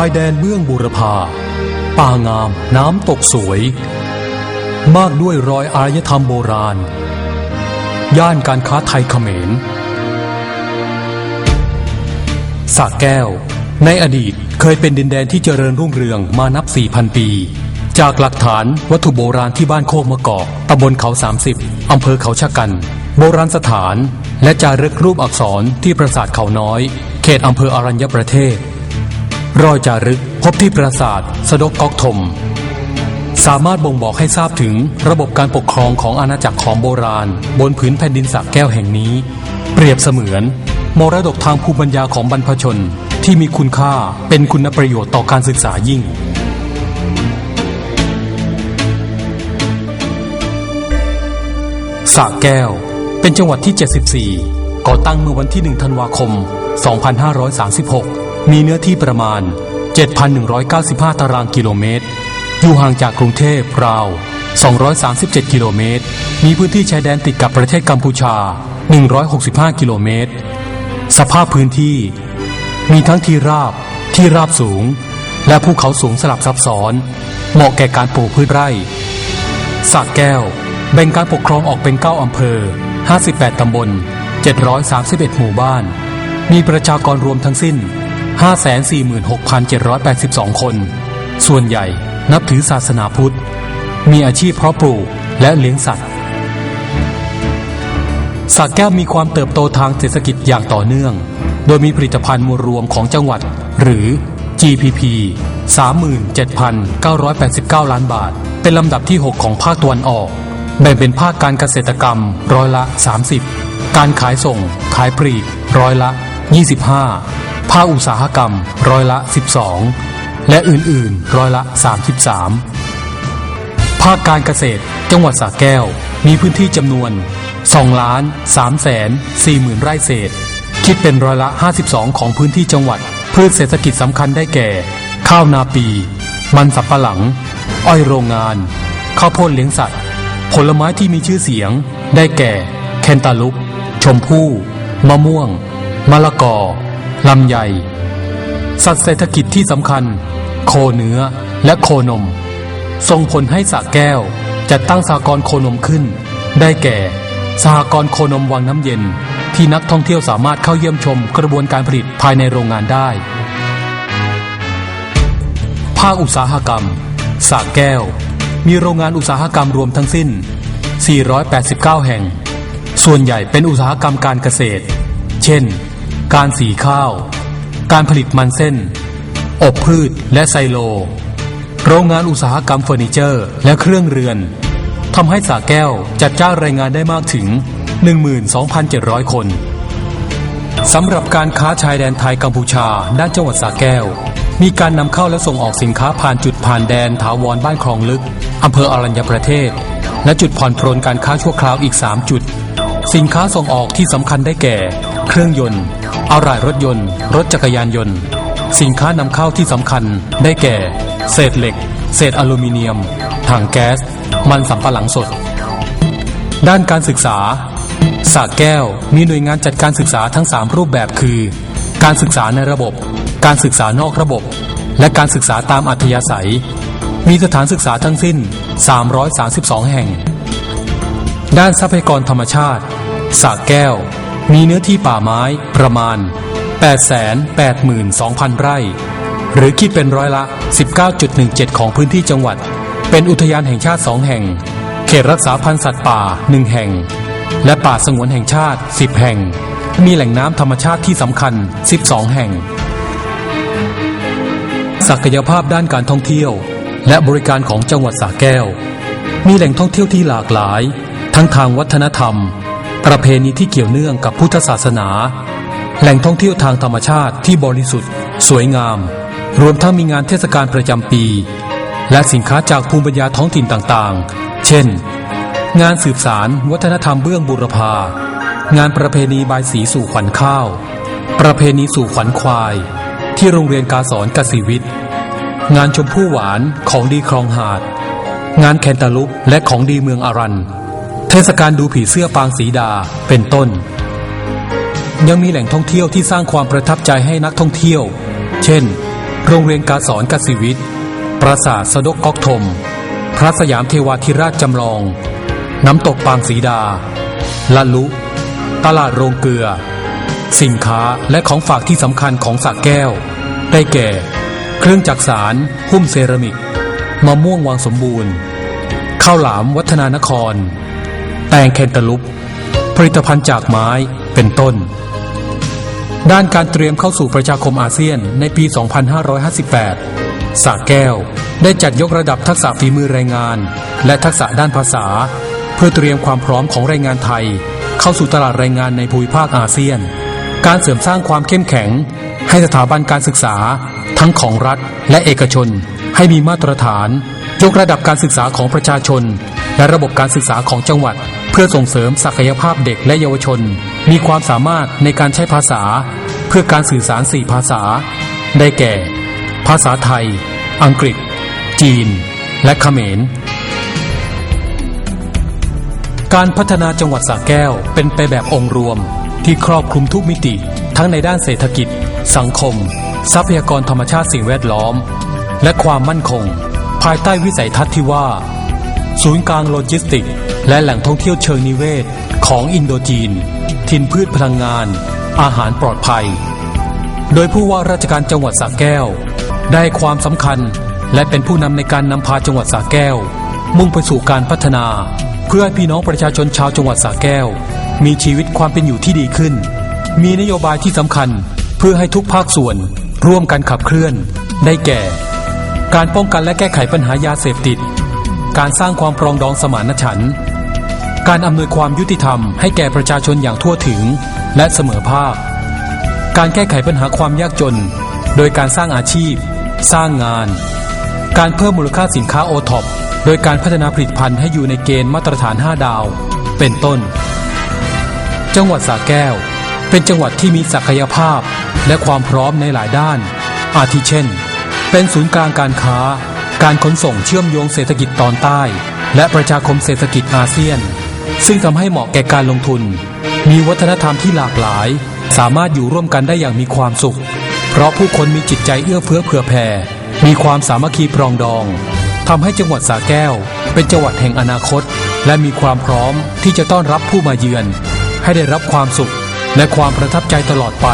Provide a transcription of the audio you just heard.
ายแดนเมืองบุรพา ป่างามน้ำตกสวย มากด้วยรอยอารยธรรมโบราณ ย่านการค้าไทยเขมรสระแก้ว ในอดีตเคยเป็นดินแดนที่เจริญรุ่งเรืองมานับ 4,000 ปี จากหลักฐานวัตถุโบราณที่บ้านโคกมะกอกตำบลเขา 30 อำเภอเขาชะกัน โบราณสถาน และจารึกรูปอักษรที่ปราสาทเขาน้อย เขตอำเภออรัญญประเทศ รอยจารึกพบที่ปราสาทสดกกอกทม สามารถบ่งบอกให้ทราบถึงระบบการปกครองของอาณาจักรของโบราณ บนผืนแผ่นดินสระแก้วแห่งนี้ เปรียบเสมือน มรดกทางภูมิปัญญาของบรรพชนที่มีคุณค่าเป็นคุณประโยชน์ต่อการศึกษายิ่งสระแก้ว เป็นจังหวัดที่ 74 ก่อตั้งเมื่อวันที่ 1 ธันวาคม 2536 มีเนื้อที่ประมาณ 7,195 ตารางกิโลเมตร อยู่ห่างจากกรุงเทพราว 237 กิโลเมตร มีพื้นที่ชายแดนติดกับประเทศกัมพูชา 165 กิโลเมตร สภาพพื้นที่ มีทั้งที่ราบ ที่ราบสูง และภูเขาสูงสลับซับซ้อน เหมาะแก่การปลูกพืชไร่สระแก้ว แบ่งการปกครองออกเป็น 9 อำเภอ 58 ตำบล 731 หมู่บ้าน มีประชากรรวมทั้งสิ้น 546,782 คน ส่วนใหญ่นับถือศาสนาพุทธ มีอาชีพเพาะปลูกและเลี้ยงสัตว์สระแก้วมีความเติบโตทางเศรษฐกิจอย่างต่อเนื่อง โดยมีผลิตภัณฑ์มวลรวมของจังหวัด หรือ GPP 37,989 ล้านบาท เป็นลำดับที่ 6 ของภาคตะวันออก แบ่งเป็นภาคการเกษตรกรรมร้อยละ 30 การขายส่ง ขายปลีกร้อยละ 25ภาคอุตสาหกรรมร้อยละ 12 และอื่นๆ ร้อยละ 33 ภาคการเกษตรจังหวัดสระแก้ว มีพื้นที่จำนวน2ล้าน3แสน4หมื่นไร่เศษ คิดเป็นร้อยละ 52 ของพื้นที่จังหวัด พืชเศรษฐกิจสำคัญได้แก่ ข้าวนาปี มันสับปะหลัง อ้อยโรงงาน ข้าวโพดเลี้ยงสัตว์ ผลไม้ที่มีชื่อเสียง ได้แก่ แคนตาลูปชมพู่ มะม่วง มะละกอ ลำไย สัตว์เศรษฐกิจที่สำคัญ โคเนื้อและโคนม ส่งผลให้สะแก้วจัดตั้งสากรณ์โคนมขึ้น ได้แก่สหกรณ์โคนมวังน้ำเย็น ที่นักท่องเที่ยวสามารถเข้าเยี่ยมชมกระบวนการผลิตภายในโรงงานได้ ภาคอุตสาหกรรมสะแก้ว มีโรงงานอุตสาหกรรมรวมทั้งสิ้น 489 แห่ง ส่วนใหญ่เป็นอุตสาหกรรมการเกษตร เช่น การสีข้าว การผลิตมันเส้น อบพืชและไซโล โรงงานอุตสาหกรรมเฟอร์นิเจอร์ และเครื่องเรือนทำให้สาแก้วจัดจ้างแรงงานได้มากถึง 12,700 คน สำหรับการค้าชายแดนไทยกัมพูชาด้านจังหวัดสาแก้ว มีการนำเข้าและส่งออกสินค้าผ่านจุดผ่านแดนถาวรบ้านคลองลึกอำเภออรัญญประเทศ และจุดผ่อนปรนการค้าชั่วคราวอีก 3 จุด สินค้าส่งออกที่สำคัญได้แก่ เครื่องยนต์ อะไหล่รถยนต์ รถจักรยานยนต์ สินค้านำเข้าที่สำคัญได้แก่ เศษเหล็ก เศษอลูมิเนียม ถังแก๊ส มันสำปะหลังสด ด้านการศึกษาสระแก้วมีหน่วยงานจัดการศึกษาทั้ง 3 รูปแบบคือ การศึกษาในระบบ การศึกษานอกระบบ และการศึกษาตามอัธยาศัย มีสถานศึกษาทั้งสิ้น 332 แห่ง ด้านทรัพยากรธรรมชาติสระแก้ว มีเนื้อที่ป่าไม้ประมาณ 882,000 ไร่ หรือคิดเป็นร้อยละ 19.17 ของพื้นที่จังหวัด เป็นอุทยานแห่งชาติ 2 แห่ง เขตรักษาพันธุ์สัตว์ป่า 1 แห่ง และป่าสงวนแห่งชาติ 10 แห่ง มีแหล่งน้ำธรรมชาติที่สำคัญ 12 แห่ง ศักยภาพด้านการท่องเที่ยว และบริการของจังหวัดสระแก้ว มีแหล่งท่องเที่ยวที่หลากหลาย ทั้งทางวัฒนธรรม ประเพณีที่เกี่ยวเนื่องกับพุทธศาสนา แหล่งท่องเที่ยวทางธรรมชาติที่บริสุทธิ์ สวยงาม รวมทั้งมีงานเทศกาลประจำปี และสินค้าจากภูมิปัญญาท้องถิ่นต่างๆ เช่น งานสืบสารวัฒนธรรมเบื้องบุรพา งานประเพณีบายสีสู่ขวัญข้าว ประเพณีสู่ขวัญควาย ที่โรงเรียนกาสอนกสิวิทย์งานชมพู่หวานของดีคลองหาด งานแคนตาลุปและของดีเมืองอารัน เทศกาลดูผีเสื้อปางสีดาเป็นต้น ยังมีแหล่งท่องเที่ยวที่สร้างความประทับใจให้นักท่องเที่ยว เช่น โรงเรียนการสอนกสิวิทย์ปราสาทสะดกกอกธมพระสยามเทวาธิราชจำลอง น้ำตกปางสีดาละลุ ตลาดโรงเกลือ สินค้าและของฝากที่สำคัญของสระแก้ว ได้แก่ เครื่องจักสารหุ้มเซรามิกมะม่วงวางสมบูรณ์ข้าวหลามวัฒนานคร แตงแคนตาลุป ผลิตภัณฑ์จากไม้เป็นต้น ด้านการเตรียมเข้าสู่ประชาคมอาเซียนในปี 2558สระแก้วได้จัดยกระดับทักษะฝีมือแรงงาน และทักษะด้านภาษา เพื่อเตรียมความพร้อมของแรงงานไทย เข้าสู่ตลาดแรงงานในภูมิภาคอาเซียน การเสริมสร้างความเข้มแข็ง ให้สถาบันการศึกษา ทั้งของรัฐและเอกชน ให้มีมาตรฐาน ยกระดับการศึกษาของประชาชน และระบบการศึกษาของจังหวัด เพื่อส่งเสริมศักยภาพเด็กและเยาวชน มีความสามารถในการใช้ภาษา เพื่อการสื่อสารสี่ภาษา ได้แก่ ภาษาไทย อังกฤษ จีน และเขมร การพัฒนาจังหวัดสระแก้วเป็นไปแบบองค์รวม ที่ครอบคลุมทุกมิติ ทั้งในด้านเศรษฐกิจ สังคม ทรัพยากรธรรมชาติสิ่งแวดล้อม และความมั่นคง ภายใต้วิสัยทัศน์ที่ว่า ศูนย์กลางโลจิสติก และแหล่งท่องเที่ยวเชิงนิเวศของอินโดจีนถิ่นพืชพลังงาน อาหารปลอดภัย โดยผู้ว่าราชการจังหวัดสระแก้ว ได้ความสำคัญและเป็นผู้นำในการนำพาจังหวัดสระแก้ว มุ่งไปสู่การพัฒนา เพื่อให้พี่น้องประชาชนชาวจังหวัดสระแก้ว มีชีวิตความเป็นอยู่ที่ดีขึ้น มีนโยบายที่สำคัญเพื่อให้ทุกภาคส่วน ร่วมกันขับเคลื่อน ได้แก่ การป้องกันและแก้ไขปัญหายาเสพติด การสร้างความปรองดองสมานฉันท์ การอำนวยความยุติธรรมให้แก่ประชาชนอย่างทั่วถึง และเสมอภาค การแก้ไขปัญหาความยากจน โดยการสร้างอาชีพ สร้างงาน การเพิ่มมูลค่าสินค้าโอท็อปโดยการพัฒนาผลิตภัณฑ์ให้อยู่ในเกณฑ์มาตรฐาน 5 ดาว เป็นต้น จังหวัดสระแก้ว เป็นจังหวัดที่มีศักยภาพและความพร้อมในหลายด้าน อาทิเช่น เป็นศูนย์กลางการค้า การขนส่งเชื่อมโยงเศรษฐกิจตอนใต้ และประชาคมเศรษฐกิจอาเซียน ซึ่งทำให้เหมาะแก่การลงทุน มีวัฒนธรรมที่หลากหลาย สามารถอยู่ร่วมกันได้อย่างมีความสุข เพราะผู้คนมีจิตใจเอื้อเฟื้อเผื่อแผ่ มีความสามัคคีปรองดองทำให้จังหวัดสระแก้ว เป็นจังหวัดแห่งอนาคต และมีความพร้อมที่จะต้อนรับผู้มาเยือน ให้ได้รับความสุข และความประทับใจตลอดไป